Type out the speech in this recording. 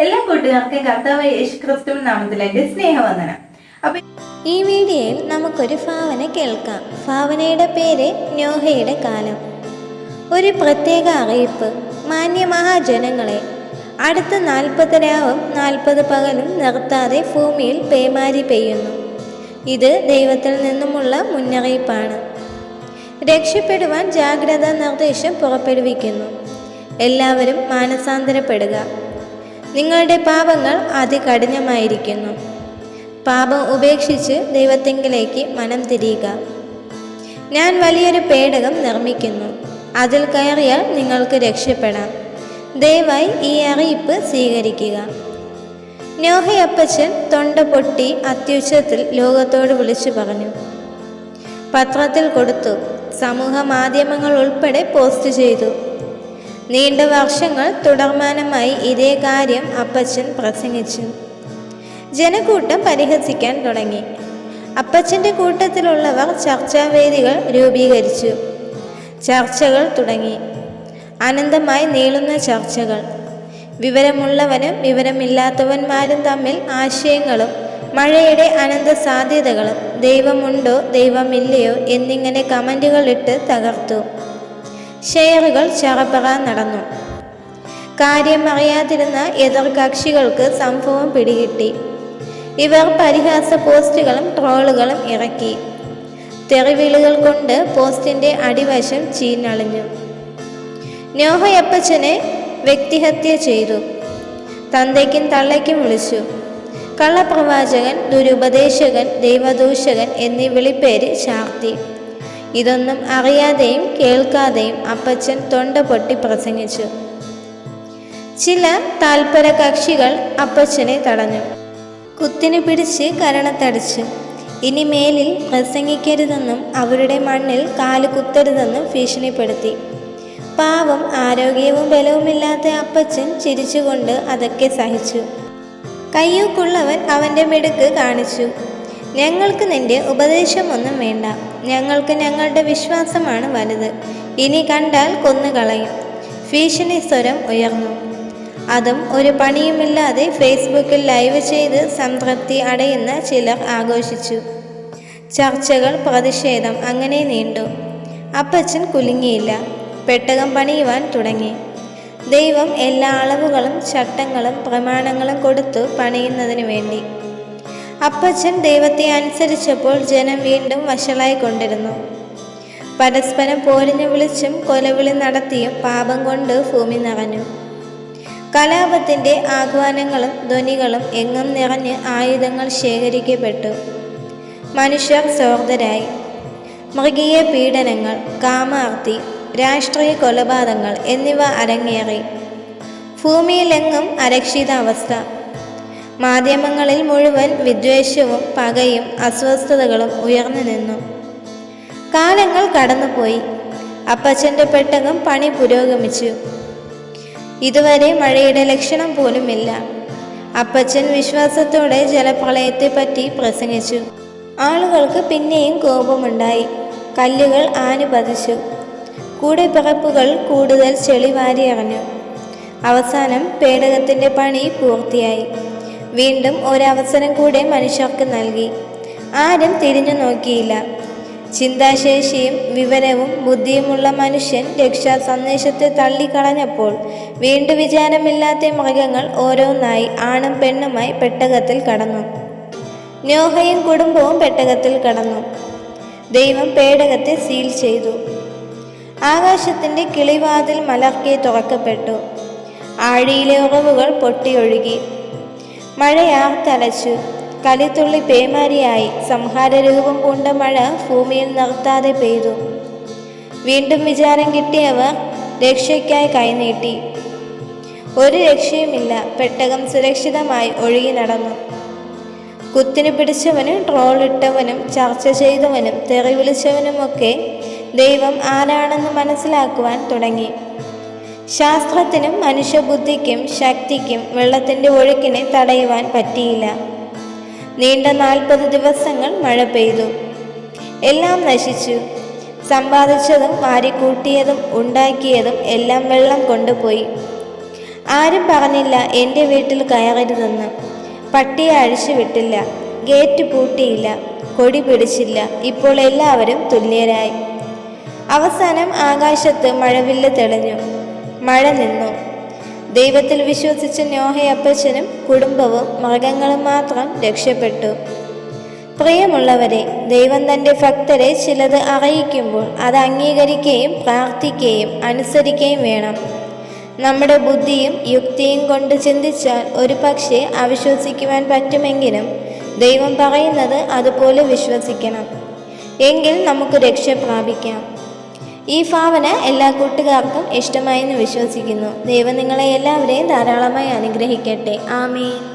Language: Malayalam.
എല്ലാ കൂട്ടുകാർക്കും കർത്താവ് യേശു ക്രിസ്തു നാമത്തിലെ സ്നേഹവന്ദനം. അപ്പൊ ഈ വീഡിയോയിൽ നമുക്കൊരു ഭാവന കേൾക്കാം. ഭാവനയുടെ പേര് നോഹയുടെ കാലം. ഒരു പ്രത്യേക അറിയിപ്പ്. മാന്യ മഹാജനങ്ങളെ അടുത്ത നാൽപ്പത് രാവും നാൽപ്പത് പകലും നിർത്താതെ ഭൂമിയിൽ പേമാരി പെയ്യുന്നു. ഇത് ദൈവത്തിൽ നിന്നുമുള്ള മുന്നറിയിപ്പാണ്. രക്ഷപ്പെടുവാൻ ജാഗ്രതാ നിർദ്ദേശം പുറപ്പെടുവിക്കുന്നു. എല്ലാവരും മാനസാന്തരപ്പെടുക. നിങ്ങളുടെ പാപങ്ങൾ അതികഠിനമായിരിക്കുന്നു. പാപം ഉപേക്ഷിച്ച് ദൈവത്തെങ്കിലേക്ക് മനം തിരിയുക. ഞാൻ വലിയൊരു പേടകം നിർമ്മിക്കുന്നു. അതിൽ കയറിയാൽ നിങ്ങൾക്ക് രക്ഷപ്പെടാം. ദയവായി ഈ അറിയിപ്പ് സ്വീകരിക്കുക. നോഹയപ്പച്ചൻ തൊണ്ട പൊട്ടി അത്യുച്ചത്തിൽ ലോകത്തോട് വിളിച്ചു പറഞ്ഞു. പത്രത്തിൽ കൊടുത്തു. സമൂഹ മാധ്യമങ്ങൾ ഉൾപ്പെടെ പോസ്റ്റ് ചെയ്തു. നീണ്ട വർഷങ്ങൾ തുടർമാനമായി ഇതേ കാര്യം അപ്പച്ചൻ പ്രസംഗിച്ചു. ജനക്കൂട്ടം പരിഹസിക്കാൻ തുടങ്ങി. അപ്പച്ചന്റെ കൂട്ടത്തിലുള്ളവർ ചർച്ചാവേദികൾ രൂപീകരിച്ചു. ചർച്ചകൾ തുടങ്ങി. അനന്തമായി നീളുന്ന ചർച്ചകൾ. വിവരമുള്ളവനും വിവരമില്ലാത്തവന്മാരും തമ്മിൽ ആശയങ്ങളും മഴയുടെ അനന്ത സാധ്യതകളും ദൈവമുണ്ടോ ദൈവമില്ലയോ എന്നിങ്ങനെ കമന്റുകളിട്ട് തകർത്തു. ഷെയറുകൾ ചറപ്പറ നടന്നു. കാര്യം അറിയാതിരുന്ന എതിർകക്ഷികൾക്ക് സംഭവം പിടികിട്ടി. ഇവർ പരിഹാസ പോസ്റ്റുകളും ട്രോളുകളും ഇറക്കി. തെറിവിളുകൾ കൊണ്ട് പോസ്റ്റിന്റെ അടിവശം ചീഞ്ഞളിഞ്ഞു. നോഹയപ്പച്ചനെ വ്യക്തിഹത്യ ചെയ്തു. തന്തയ്ക്കും തള്ളയ്ക്കും വിളിച്ചു. കള്ളപ്രവാചകൻ ദുരുപദേശകൻ ദൈവദൂഷകൻ എന്നീ വിളിപ്പേര് ചാർത്തി. ഇതൊന്നും അറിയാതെയും കേൾക്കാതെയും അപ്പച്ചൻ തൊണ്ട പൊട്ടി പ്രസംഗിച്ചു. ചില താൽപര കക്ഷികൾ അപ്പച്ചനെ തടഞ്ഞു. കുത്തിനു പിടിച്ച് കരണത്തടിച്ചു. ഇനി മേലിൽ പ്രസംഗിക്കരുതെന്നും അവരുടെ മണ്ണിൽ കാൽ കുത്തരുതെന്നും ഭീഷണിപ്പെടുത്തി. പാവം ആരോഗ്യവും ബലവുമില്ലാത്ത അപ്പച്ചൻ ചിരിച്ചുകൊണ്ട് അതൊക്കെ സഹിച്ചു. കയ്യൂക്കുള്ളവൻ അവന്റെ മിടുക്ക് കാണിച്ചു. ഞങ്ങൾക്ക് നിന്റെ ഉപദേശമൊന്നും വേണ്ട. ഞങ്ങൾക്ക് ഞങ്ങളുടെ വിശ്വാസമാണ് വലുത്. ഇനി കണ്ടാൽ കൊന്നുകളയും. ഭീഷണി സ്വരം ഉയർന്നു. അതും ഒരു പണിയുമില്ലാതെ ഫേസ്ബുക്കിൽ ലൈവ് ചെയ്ത് സംതൃപ്തി അടയുന്ന ചിലർ ആഘോഷിച്ചു. ചർച്ചകൾ പ്രതിഷേധം അങ്ങനെ നീണ്ടു. അപ്പച്ചൻ കുലുങ്ങിയില്ല. പെട്ടകം പണിയുവാൻ തുടങ്ങി. ദൈവം എല്ലാ അളവുകളും ചട്ടങ്ങളും പ്രമാണങ്ങളും കൊടുത്തു പണിയുന്നതിനു വേണ്ടി. അപ്പച്ചൻ ദൈവത്തെ അനുസരിച്ചപ്പോൾ ജനം വീണ്ടും വഷളായിക്കൊണ്ടിരുന്നു പരസ്പരം പോരിഞ്ഞു വിളിച്ചും കൊലവിളി നടത്തിയും പാപം കൊണ്ട് ഭൂമി നിറഞ്ഞു കലാപത്തിന്റെ ആഹ്വാനങ്ങളും ധ്വനികളും എങ്ങും നിറഞ്ഞ് ആയുധങ്ങൾ ശേഖരിക്കപ്പെട്ടു. മനുഷ്യർ സ്വാർത്ഥരായി മൃഗീയ പീഡനങ്ങൾ കാമാർത്തി രാഷ്ട്രീയ കൊലപാതകങ്ങൾ എന്നിവ അരങ്ങേറി. ഭൂമിയിലെങ്ങും അരക്ഷിതാവസ്ഥ. മാധ്യമങ്ങളിൽ മുഴുവൻ വിദ്വേഷവും പകയും അസ്വസ്ഥതകളും ഉയർന്നു നിന്നു. കാലങ്ങൾ കടന്നുപോയി. അപ്പച്ചന്റെ പെട്ടകം പണി പുരോഗമിച്ചു. ഇതുവരെ മഴയുടെ ലക്ഷണം പോലുമില്ല. അപ്പച്ചൻ വിശ്വാസത്തോടെ ജലപ്രളയത്തെപ്പറ്റി പ്രസംഗിച്ചു. ആളുകൾക്ക് പിന്നെയും കോപമുണ്ടായി. കല്ലുകൾ ആനുപതിച്ചു. കൂടെ പിറപ്പുകൾ കൂടുതൽ ചെളി വാരിയറിഞ്ഞു അവസാനം പേടകത്തിന്റെ പണി പൂർത്തിയായി. വീണ്ടും ഒരവസരം കൂടെ മനുഷ്യർക്ക് നൽകി. ആരും തിരിഞ്ഞു നോക്കിയില്ല. ചിന്താശേഷിയും വിവരവും ബുദ്ധിയുമുള്ള മനുഷ്യൻ രക്ഷാ സന്ദേശത്തെ തള്ളിക്കളഞ്ഞപ്പോൾ വീണ്ടു വിചാരമില്ലാത്ത മൃഗങ്ങൾ ഓരോന്നായി ആണും പെണ്ണുമായി പെട്ടകത്തിൽ കടന്നു. നോഹയും കുടുംബവും പെട്ടകത്തിൽ കടന്നു. ദൈവം പേടകത്തെ സീൽ ചെയ്തു. ആകാശത്തിന്റെ കിളിവാതിൽ മലർക്കെ തുറക്കപ്പെട്ടു. ആഴിയിലെ ഉറവുകൾ പൊട്ടിയൊഴുകി. മഴയാർത്തലച്ചു കലിത്തുള്ളി പേമാരിയായി സംഹാരരൂപം പൂണ്ട മഴ ഭൂമിയിൽ നിർത്താതെ പെയ്തു. വീണ്ടും വിചാരം കിട്ടിയവർ രക്ഷയ്ക്കായി കൈനീട്ടി. ഒരു രക്ഷയുമില്ല പെട്ടകം സുരക്ഷിതമായി ഒഴുകി നടന്നു. കുത്തിനു പിടിച്ചവനും ട്രോളിട്ടവനും ചർച്ച ചെയ്തവനും തെറി വിളിച്ചവനുമൊക്കെ ദൈവം ആരാണെന്ന് മനസ്സിലാക്കുവാൻ തുടങ്ങി. ശാസ്ത്രത്തിനും മനുഷ്യബുദ്ധിക്കും ശക്തിക്കും വെള്ളത്തിന്റെ ഒഴുക്കിനെ തടയുവാൻ പറ്റിയില്ല. നീണ്ട നാൽപ്പത് ദിവസങ്ങൾ മഴ പെയ്തു. എല്ലാം നശിച്ചു. സമ്പാദിച്ചതും വാരിക്കൂട്ടിയതും ഉണ്ടാക്കിയതും എല്ലാം വെള്ളം കൊണ്ടുപോയി. ആരും പറഞ്ഞില്ല എന്റെ വീട്ടിൽ കയറരുതെന്ന്. പട്ടിയെ അഴിച്ചു വിട്ടില്ല. ഗേറ്റ് പൂട്ടിയില്ല. കൊടി പിടിച്ചില്ല. ഇപ്പോൾ എല്ലാവരും തുല്യരായി. അവസാനം ആകാശത്ത് മഴവില്ല തെളിഞ്ഞു. മഴ നിന്നു. ദൈവത്തിൽ വിശ്വസിച്ച നോഹയപ്പച്ചനും കുടുംബവും മൃഗങ്ങളും മാത്രം രക്ഷപ്പെട്ടു. പ്രിയമുള്ളവരെ ദൈവം തന്റെ ഭക്തരെ ചിലത് അറിയിക്കുമ്പോൾ അത് അംഗീകരിക്കുകയും പ്രാർത്ഥിക്കുകയും അനുസരിക്കുകയും വേണം. നമ്മുടെ ബുദ്ധിയും യുക്തിയും കൊണ്ട് ചിന്തിച്ചാൽ ഒരു പക്ഷേ അവിശ്വസിക്കുവാൻ പറ്റുമെങ്കിലും ദൈവം പറയുന്നത് അതുപോലെ വിശ്വസിക്കണം. എങ്കിൽ നമുക്ക് രക്ഷ പ്രാപിക്കാം. ഈ ഭാവന എല്ലാ കൂട്ടുകാർക്കും ഇഷ്ടമായെന്ന് വിശ്വസിക്കുന്നു. ദൈവം നിങ്ങളെ എല്ലാവരെയും ധാരാളമായി അനുഗ്രഹിക്കട്ടെ. ആമീൻ.